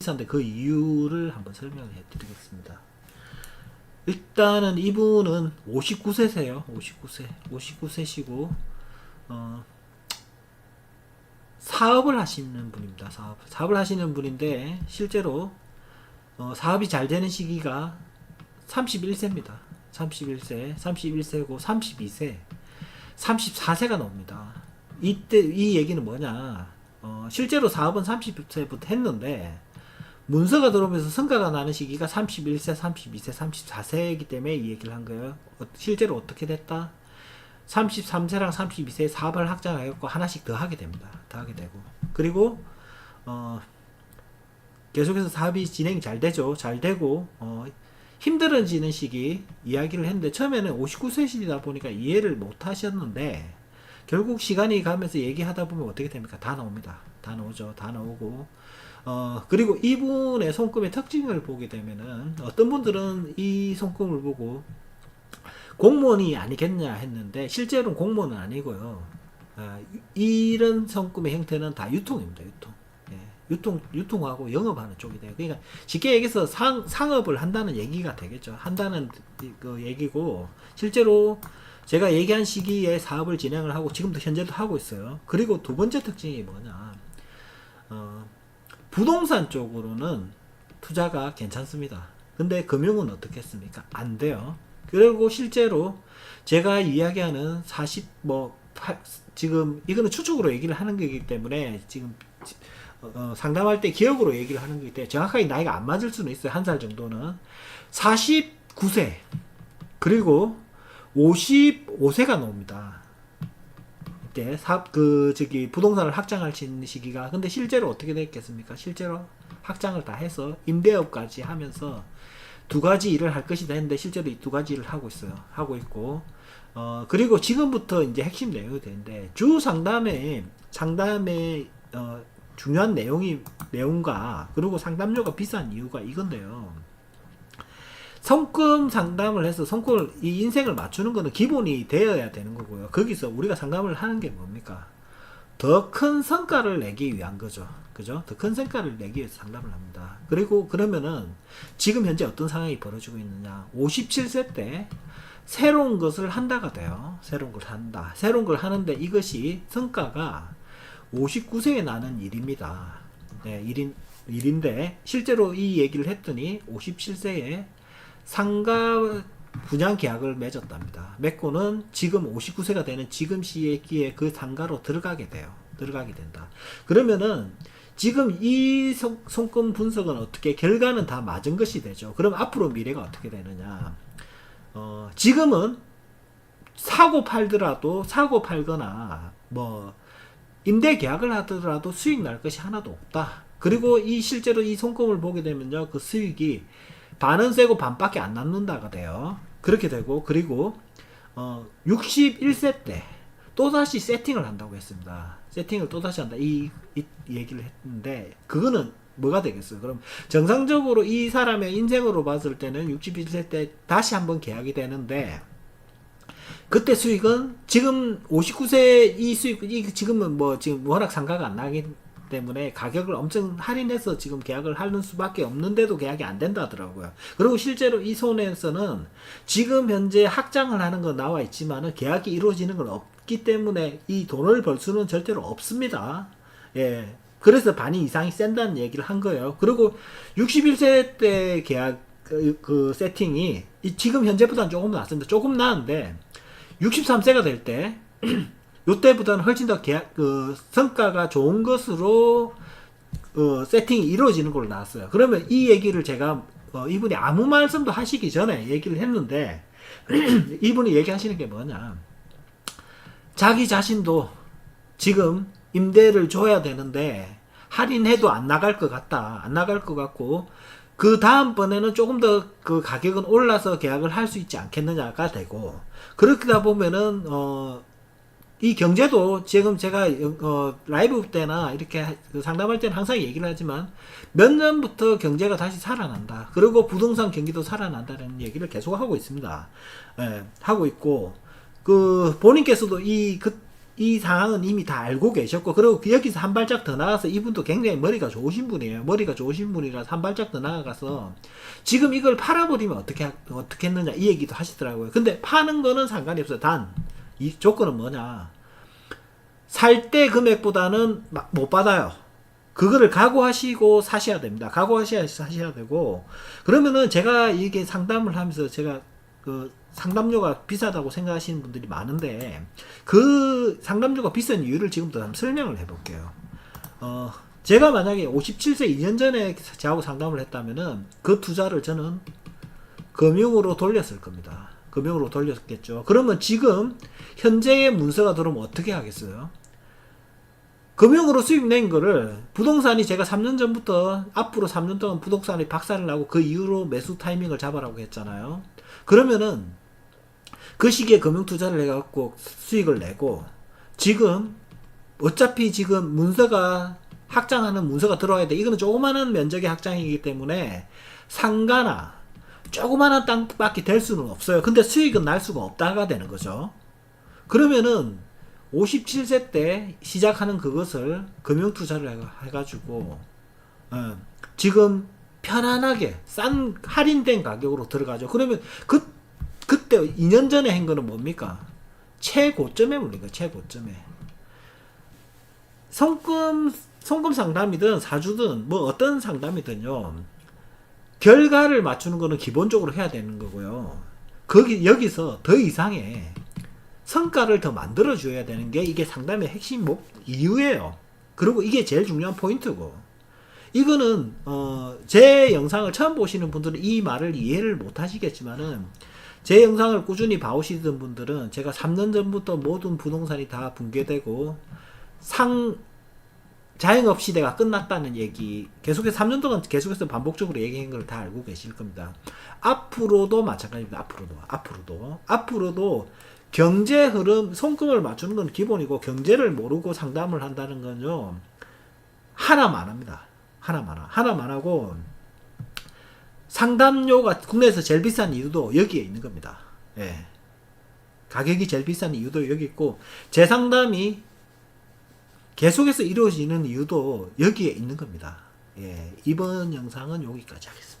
비싼데 그 이유를 한번 설명해 드리겠습니다. 일단은 이분은 59세세요. 59세. 59세시고 어 사업을 하시는 분입니다. 사업. 사업을 하시는 분인데 실제로 어, 사업이 잘 되는 시기가 31세입니다. 31세, 31세고 32세, 34세가 나옵니다. 이때 이 얘기는 뭐냐? 어, 실제로 사업은 30세부터 했는데 문서가 들어오면서 성과가 나는 시기가 31세, 32세, 34세이기 때문에 이 얘기를 한 거예요. 어, 실제로 어떻게 됐다? 33세랑 32세에 사업을 확장하였고 하나씩 더 하게 됩니다. 더 하게 되고 그리고 어, 계속해서 사업이 진행이 잘 되죠. 잘 되고 어, 힘들어지는 시기 이야기를 했는데 처음에는 59세시다 보니까 이해를 못 하셨는데 결국 시간이 가면서 얘기하다 보면 어떻게 됩니까? 다 나옵니다. 다 나오죠. 다 나오고 어 그리고 이분의 손금의 특징을 보게 되면은 어떤 분들은 이 손금을 보고 공무원이 아니겠냐 했는데 실제로는 공무원은 아니고요. 아, 이런 손금의 형태는 다 유통입니다. 유통. 예, 유통 유통하고 영업하는 쪽이 돼요. 그러니까 쉽게 얘기해서 상 상업을 한다는 얘기가 되겠죠. 한다는 그 얘기고 실제로 제가 얘기한 시기에 사업을 진행을 하고 지금도 현재도 하고 있어요. 그리고 두 번째 특징이 뭐냐? 어, 부동산 쪽으로는 투자가 괜찮습니다. 근데 금융은 어떻겠습니까? 안 돼요. 그리고 실제로 제가 이야기하는 40, 뭐, 팔- 지금, 이거는 추측으로 얘기를 하는 거기 때문에 지금 어, 어, 상담할 때 기억으로 얘기를 하는 거기 때문에 정확하게 나이가 안 맞을 수는 있어요. 한 살 정도는. 49세. 그리고 55세가 나옵니다. 이때 사업 그 저기 부동산을 확장할 수 있는 시기가 근데 실제로 어떻게 됐겠습니까? 실제로 확장을 다 해서 임대업까지 하면서 두 가지 일을 할 것이다 했는데 실제로 이 두 가지 일을 하고 있어요. 하고 있고 어 그리고 지금부터 이제 핵심 내용이 되는데 주 상담에 상담의 어 중요한 내용이 내용과 그리고 상담료가 비싼 이유가 이건데요. 성금 상담을 해서 성금을 이 인생을 맞추는 거는 기본이 되어야 되는 거고요. 거기서 우리가 상담을 하는 게 뭡니까? 더 큰 성과를 내기 위한 거죠. 그죠? 더 큰 성과를 내기 위해서 상담을 합니다. 그리고 그러면은 지금 현재 어떤 상황이 벌어지고 있느냐? 57세 때 새로운 것을 한다가 돼요. 새로운 걸 한다. 새로운 걸 하는데 이것이 성과가 59세에 나는 일입니다. 네, 일인, 일인데 실제로 이 얘기를 했더니 57세에 상가 분양 계약을 맺었답니다. 맺고는 지금 59세가 되는 지금 시기에 그 상가로 들어가게 돼요. 들어가게 된다. 그러면은 지금 이 손, 손금 분석은 어떻게 결과는 다 맞은 것이 되죠. 그럼 앞으로 미래가 어떻게 되느냐? 어, 지금은 사고 팔더라도 사고 팔거나 뭐 임대 계약을 하더라도 수익 날 것이 하나도 없다. 그리고 이 실제로 이 손금을 보게 되면요, 그 수익이 반은 세고 반밖에 안 남는다가 돼요. 그렇게 되고 그리고 어 61세 때 또다시 세팅을 한다고 했습니다. 세팅을 또다시 한다. 이, 이 얘기를 했는데 그거는 뭐가 되겠어요? 그럼 정상적으로 이 사람의 인생으로 봤을 때는 61세 때 다시 한번 계약이 되는데 그때 수익은 지금 59세 이 수익 이 지금은 뭐 지금 워낙 상가가 안 나기 때문에 가격을 엄청 할인해서 지금 계약을 하는 수밖에 없는데도 계약이 안 된다 하더라고요. 그리고 실제로 이 손에서는 지금 현재 확장을 하는 건 나와 있지만은 계약이 이루어지는 건 없기 때문에 이 돈을 벌 수는 절대로 없습니다. 예. 그래서 반이 이상이 센다는 얘기를 한 거예요. 그리고 61세 때 계약 그, 그 세팅이 이 지금 현재보다는 조금 낫습니다. 조금 나은데 63세가 될 때 요때보다는 훨씬 더 계약 그 성과가 좋은 것으로 어, 세팅이 이루어지는 걸로 나왔어요. 그러면 이 얘기를 제가 어, 이분이 아무 말씀도 하시기 전에 얘기를 했는데 이분이 얘기하시는 게 뭐냐? 자기 자신도 지금 임대를 줘야 되는데 할인해도 안 나갈 것 같다. 안 나갈 것 같고 그 다음번에는 조금 더 그 가격은 올라서 계약을 할 수 있지 않겠느냐가 되고 그렇다 보면은 어 이 경제도 지금 제가 어, 라이브 때나 이렇게 그 상담할 때는 항상 얘기를 하지만 몇 년부터 경제가 다시 살아난다. 그리고 부동산 경기도 살아난다는 얘기를 계속 하고 있습니다. 예, 하고 있고 그 본인께서도 이 그 이 상황은 이미 다 알고 계셨고 그리고 그 여기서 한 발짝 더 나가서 이분도 굉장히 머리가 좋으신 분이에요. 머리가 좋으신 분이라서 한 발짝 더 나아가서 지금 이걸 팔아버리면 어떻게 하- 어떻게 했느냐 이 얘기도 하시더라고요. 근데 파는 거는 상관이 없어요. 단 이 조건은 뭐냐? 살 때 금액보다는 막못 받아요. 그거를 각오하시고 사셔야 됩니다. 각오하셔야 사셔야 되고 그러면은 제가 이게 상담을 하면서 제가 그 상담료가 비싸다고 생각하시는 분들이 많은데 그 상담료가 비싼 이유를 지금부터 한번 설명을 해볼게요. 어 제가 만약에 57세 2년 전에 저하고 상담을 했다면은 그 투자를 저는 금융으로 돌렸을 겁니다. 금융으로 돌렸겠죠. 그러면 지금 현재의 문서가 들어오면 어떻게 하겠어요? 금융으로 수입 낸 거를 부동산이 제가 3년 전부터 앞으로 3년 동안 부동산이 박살을 나고 그 이후로 매수 타이밍을 잡아라고 했잖아요. 그러면은 그 시기에 금융 투자를 해갖고 수익을 내고 지금 어차피 지금 문서가 확장하는 문서가 들어와야 돼. 이거는 조그마한 면적의 확장이기 때문에 상가나 조그마한 땅밖에 될 수는 없어요. 근데 수익은 날 수가 없다가 되는 거죠. 그러면은 57세 때 시작하는 그것을 금융 투자를 해- 해가지고 어, 지금 편안하게 싼 할인된 가격으로 들어가죠. 그러면 그 그때 2년 전에 한 거는 뭡니까? 최고점에 물린 거 최고점에. 성금 성금 상담이든 사주든 뭐 어떤 상담이든요. 결과를 맞추는 거는 기본적으로 해야 되는 거고요. 거기 여기서 더 이상의 성과를 더 만들어 줘야 되는 게 이게 상담의 핵심 목 이유예요. 그리고 이게 제일 중요한 포인트고. 이거는 어, 제 영상을 처음 보시는 분들은 이 말을 이해를 못 하시겠지만은 제 영상을 꾸준히 봐오시던 분들은 제가 3년 전부터 모든 부동산이 다 붕괴되고 상 자영업 시대가 끝났다는 얘기 계속해서 3년 동안 계속해서 반복적으로 얘기한 걸 다 알고 계실 겁니다. 앞으로도 마찬가지입니다. 앞으로도 앞으로도 앞으로도 경제 흐름 손금을 맞추는 건 기본이고 경제를 모르고 상담을 한다는 건요 하나만 합니다. 하나만 하- 하나만 하고 상담료가 국내에서 제일 비싼 이유도 여기에 있는 겁니다. 예. 가격이 제일 비싼 이유도 여기 있고 재상담이 계속해서 이루어지는 이유도 여기에 있는 겁니다. 예. 이번 영상은 여기까지 하겠습니다.